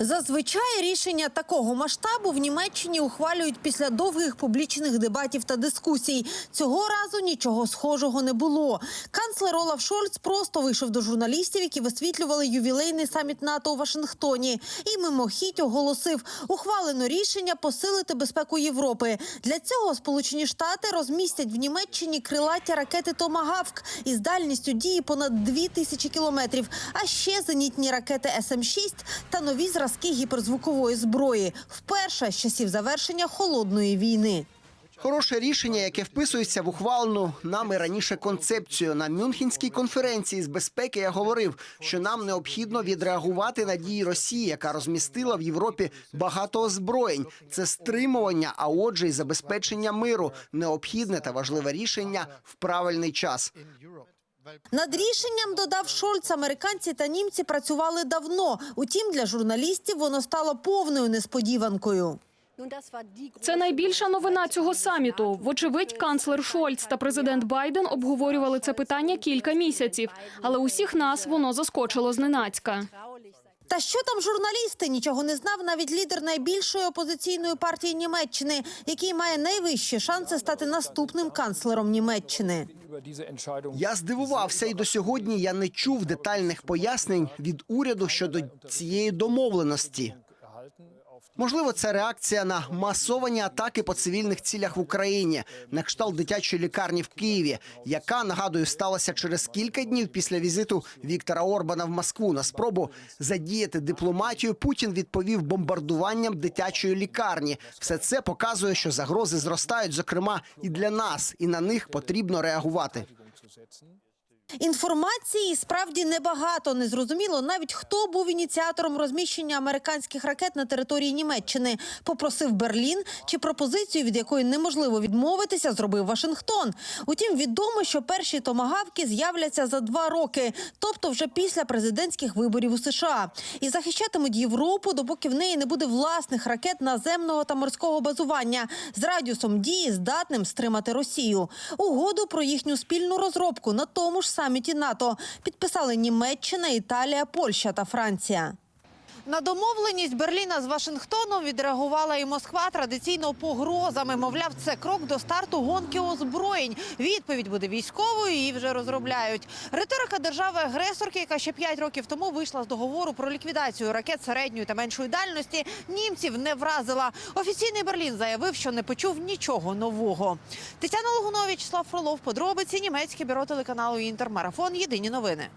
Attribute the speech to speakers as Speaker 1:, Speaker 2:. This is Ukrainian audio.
Speaker 1: Зазвичай рішення такого масштабу в Німеччині ухвалюють після довгих публічних дебатів та дискусій. Цього разу нічого схожого не було. Канцлер Олаф Шольц просто вийшов до журналістів, які висвітлювали ювілейний саміт НАТО у Вашингтоні, і мимохідь оголосив ухвалено рішення посилити безпеку Європи. Для цього Сполучені Штати розмістять в Німеччині крилаті ракети Томагавк із дальністю дії понад 2 тисячі кілометрів, а ще зенітні ракети СМ-6 та нові зразки гіперзвукової зброї. Вперше з часів завершення холодної війни.
Speaker 2: Хороше рішення, яке вписується в ухвалену нами раніше концепцію. На Мюнхенській конференції з безпеки я говорив, що нам необхідно відреагувати на дії Росії, яка розмістила в Європі багато озброєнь. Це стримування, а отже, й забезпечення миру. Необхідне та важливе рішення в правильний час.
Speaker 1: Над рішенням додав Шольц. Американці та німці працювали давно. Утім, для журналістів воно стало повною несподіванкою.
Speaker 3: Це найбільша новина цього саміту. Вочевидь, канцлер Шольц та президент Байден обговорювали це питання кілька місяців, але усіх нас воно заскочило зненацька.
Speaker 1: Та що там журналісти? Нічого не знав навіть лідер найбільшої опозиційної партії Німеччини, який має найвищі шанси стати наступним канцлером Німеччини.
Speaker 2: Я здивувався, і до сьогодні я не чув детальних пояснень від уряду щодо цієї домовленості. Можливо, це реакція на масовані атаки по цивільних цілях в Україні, на кшталт дитячої лікарні в Києві, яка нагадую сталася через кілька днів після візиту Віктора Орбана в Москву. На спробу задіяти дипломатію Путін відповів бомбардуванням дитячої лікарні. Все це показує, що загрози зростають, зокрема і для нас, і на них потрібно реагувати.
Speaker 1: Інформації справді небагато. Незрозуміло навіть хто був ініціатором розміщення американських ракет на території Німеччини. Попросив Берлін чи пропозицію, від якої неможливо відмовитися, зробив Вашингтон. Утім, відомо, що перші томагавки з'являться за два роки, тобто вже після президентських виборів у США, і захищатимуть Європу, допоки в неї не буде власних ракет наземного та морського базування з радіусом дії, здатним стримати Росію. Угоду про їхню спільну розробку на тому ж саміті НАТО підписали Німеччина, Італія, Польща та Франція. На домовленість Берліна з Вашингтоном відреагувала і Москва традиційно погрозами. Мовляв, це крок до старту гонки озброєнь. Відповідь буде військовою, її вже розробляють. Риторика держави-агресорки, яка ще п'ять років тому вийшла з договору про ліквідацію ракет середньої та меншої дальності, німців не вразила. Офіційний Берлін заявив, що не почув нічого нового. Тетяна Логунович, Слав Фролов, подробиці німецьке бюро телеканалу Інтермарафон. Єдині новини.